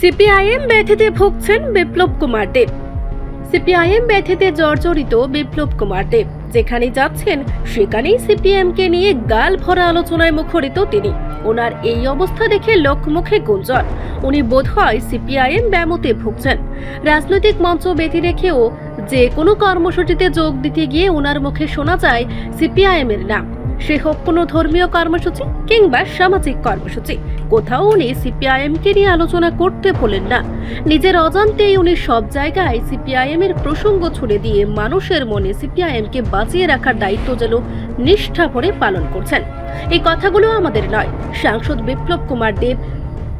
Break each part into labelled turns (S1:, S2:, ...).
S1: CPIM ব্যাধিতে ভুগছেন Biplab Kumar Deb CPIM ব্যাধিতে জর্জরিত বিপ্লব কুমার দেব যেখানে যাচ্ছেন, সেখানেই সিপিএমকে নিয়ে গাল ভরা আলোচনায় মুখরিত তিনি। ওনার এই অবস্থা দেখে লোকমুখে গুঞ্জন। উনি বোধহয় সিপিআইএম ব্যামতে ভুগছেন। রাজনৈতিক মঞ্চ বেঁধে রেখেও যে কোনো কর্মসূচিতে যোগ দিতে গিয়ে ওনার মুখে শোনা যায় সিপিআইএম এর নাম। হোক কোনো ধর্মীয় কর্মসূচি কিংবা সামাজিক কর্মসূচি। কোথাও উনি সিপিআইএম কে নিয়ে আলোচনা করতে বলেন না। নিজের অজান্তেই উনি সব জায়গায় সিপিআইএম এর প্রসঙ্গ ছুড়ে দিয়ে মানুষের মনে সিপিআইএম কে বাঁচিয়ে রাখার দায়িত্ব যেন নিষ্ঠা ভরে পালন করছেন। এই কথাগুলো আমাদের নয়। সাংসদ বিপ্লব কুমার দেব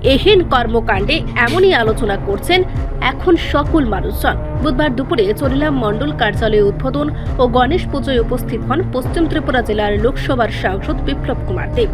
S1: এহেন কর্মকাণ্ডে এমনই আলোচনা করছেন এখন সকল মানুষজন। বুধবার দুপুরে চরিলাম মণ্ডল কার্যালয়ে উদ্বোধন ও গণেশ পুজোয় উপস্থিত হন পশ্চিম ত্রিপুরা জেলার লোকসভার সাংসদ বিপ্লব কুমার দেব।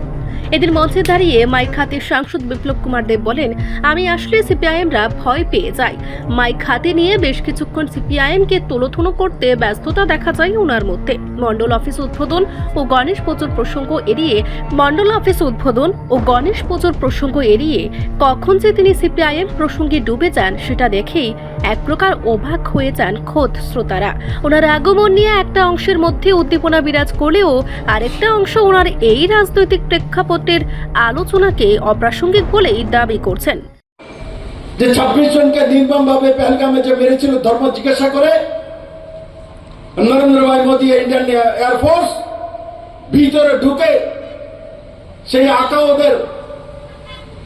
S1: এদিন মঞ্চে দাঁড়িয়ে মাইক হাতে সাংসদ বিপ্লব কুমার দেব বলেন, আমি আসলে সিপিআইএমরা ভয় পেয়ে যায় মাইক হাতে নিয়ে বেশ কিছুক্ষণ সিপিআইএমকে তোলোথুনো করতে ব্যস্ততা দেখা যায় ওনার মধ্যে। মণ্ডল অফিস উদ্বোধন ও গণেশ পুজোর প্রসঙ্গ এড়িয়ে মণ্ডল অফিস উদ্বোধন ও গণেশ পুজোর প্রসঙ্গ এড়িয়ে কখন যে তিনি সিপিআইএম প্রসঙ্গে ডুবে যান, সেটা দেখেই এক প্রকার অবাক হয়ে যান খোদ শ্রোতারা। ওনার আগমন নিয়ে একটা অংশের মধ্যে উদ্দীপনা বিরাজ করলেও আরেকটা অংশ ওনার এই রাজনৈতিক প্রেক্ষাপটের আলোচনাকে অপ্রাসঙ্গিক বলেই দাবি করছেন।
S2: যে ছাব্বিশ জনকে নির্মম ভাবে পেহলগামে যে মেরেছিল ধর্ম জিজ্ঞাসা করে নরেন্দ্র ভাই মোদী ইন্ডিয়ান এয়ারফোর্স ভিতরে ঢুকে সেই আঁকা ওদের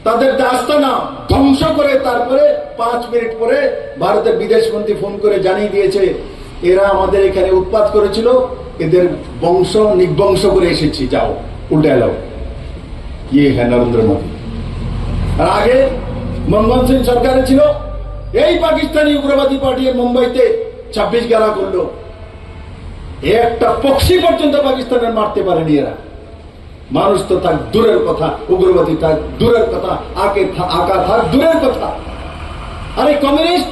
S2: তাদের যে আস্তানা ধ্বংস করে তারপরে পাঁচ মিনিট পরে ভারতের বিদেশ মন্ত্রী ফোন করে জানিয়ে দিয়েছে, এরা আমাদের এখানে উৎপাত করেছিল, এদের বংশ নিবংশ করে এসেছি, যাও, উল্টে এলাও। ইয়ে হ্যাঁ নরেন্দ্র মোদী। আর আগে মনমোহন সিং সরকারে ছিল, এই পাকিস্তানি উগ্রবাদী পার্টি মুম্বাইতে ছাব্বিশ গেলা করল। একটা পক্ষী পর্যন্ত পাকিস্তানের মারতে পারেনি এরা। মানুষ তো তার দূরের কথা, উগ্রবাদী তার দূরের কথা আকে আকা থাক দূরের কথা। আরে কমিউনিস্ট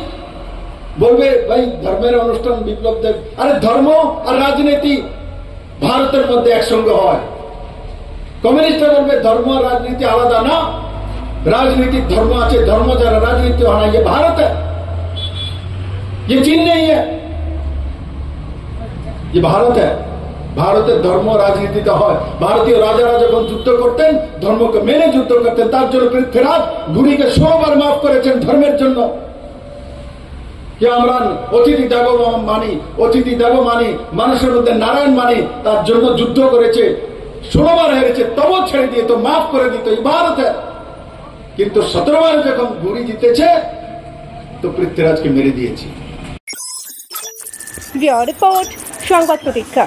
S2: বলবে, ভাই, ধর্মের অনুষ্ঠান বিপ্লব দেব আরে ধর্ম আর রাজনীতি ভারতের মধ্যে একসঙ্গে হয়। কমিউনিস্টরা বলবে ধর্ম আর রাজনীতি আলাদা না राजनीतिक धर्म আছে धर्म যারা राजनीति होना ये भारत है ये चीन नहीं है ये भारत है ভারতের ধর্ম রাজনীতিতে হয় ভারতীয় রাজারা যখন যুদ্ধ করতেন ধর্মকে মেনে যুদ্ধ করতেন তার জন্য পৃথ্বীরাজ গুড়িকে ষোলোবার মাফ করেছেন ধর্মের জন্য যে আমরা অতিথি দেব মানি অতিথি দেব মানি মানুষের মধ্যে নারায়ণ মানি তার জন্য যুদ্ধ করেছে ষোলোবার হেরেছে তবু ছেড়ে দিয়ে তো মাফ করে দিত ভারত কিন্তু সতেরোবার যখন ঘুরি জিতেছে, তো পৃথ্বীরাজকে মেরে দিয়েছে।
S1: রিপোর্ট, সংবাদ প্রতীক্ষা।